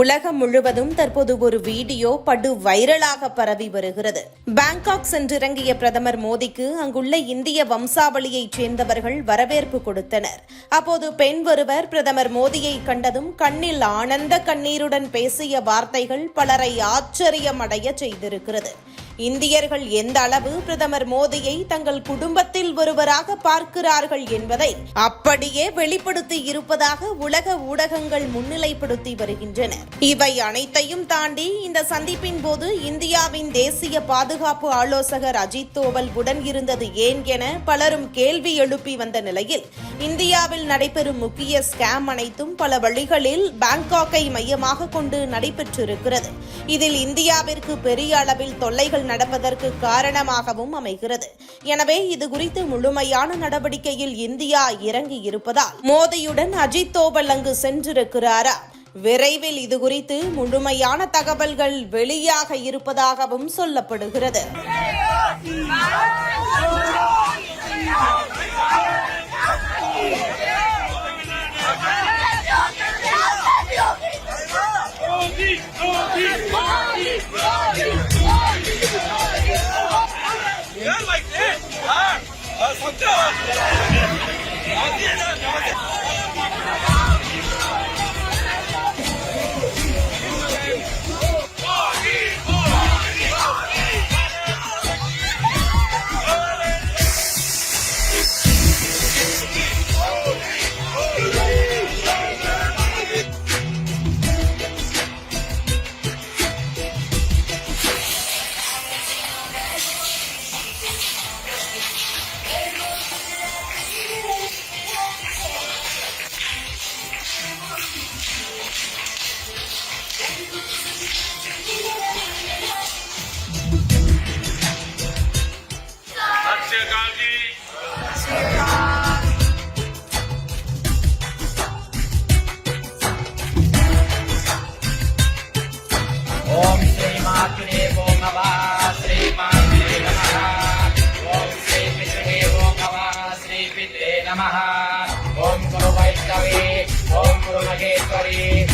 உலகம் முழுவதும் தற்போது ஒரு வீடியோ படு வைரலாக பரவி வருகிறது. பாங்காக் சென்றிறங்கிய பிரதமர் மோடிக்கு அங்குள்ள இந்திய வம்சாவளியைச் சேர்ந்தவர்கள் வரவேற்பு கொடுத்தனர். அப்போது பெண் ஒருவர் பிரதமர் மோடியை கண்டதும் கண்ணில் ஆனந்த கண்ணீருடன் பேசிய வார்த்தைகள் பலரை ஆச்சரியமடைய செய்திருக்கிறது. இந்தியர்கள் எந்த அளவு பிரதமர் மோடியை தங்கள் குடும்பத்தில் ஒருவராக பார்க்கிறார்கள் என்பதை அப்படியே வெளிப்படுத்தி இருப்பதாக உலக ஊடகங்கள் முன்னிலைப்படுத்தி வருகின்றன. இவை அனைத்தையும் தாண்டி இந்த சந்திப்பின் போது இந்தியாவின் தேசிய பாதுகாப்பு ஆலோசகர் அஜித் தோவல் உடன் இருந்தது ஏன் என பலரும் கேள்வி எழுப்பி வந்த நிலையில் இந்தியாவில் நடைபெறும் முக்கிய ஸ்கேம் அனைத்தும் பல வழிகளில் பாங்காக்கை மையமாக கொண்டு நடைபெற்றிருக்கிறது. இதில் இந்தியாவிற்கு பெரிய அளவில் தொல்லைகள் நடப்பதற்கு காரணமாகவும் அமைகிறது. எனவே இது குறித்து முழுமையான நடவடிக்கையில் இந்தியா இறங்கி இருப்பதால் மோதியுடன் அஜித் தோவல் அங்கு சென்றிருக்கிறாரா? விரைவில் இது குறித்து முழுமையான தகவல்கள் வெளியாக இருப்பதாகவும் சொல்லப்படுகிறது. ਸਤਿ ਸ਼੍ਰੀ ਅਕਾਲ ओम श्री मातृ वो भवा श्री मातृ नमः। ओम श्री पितृ वो श्री पिते नम। ओम गुरु वैष्णवे, ओम गुरु महेश्वरी।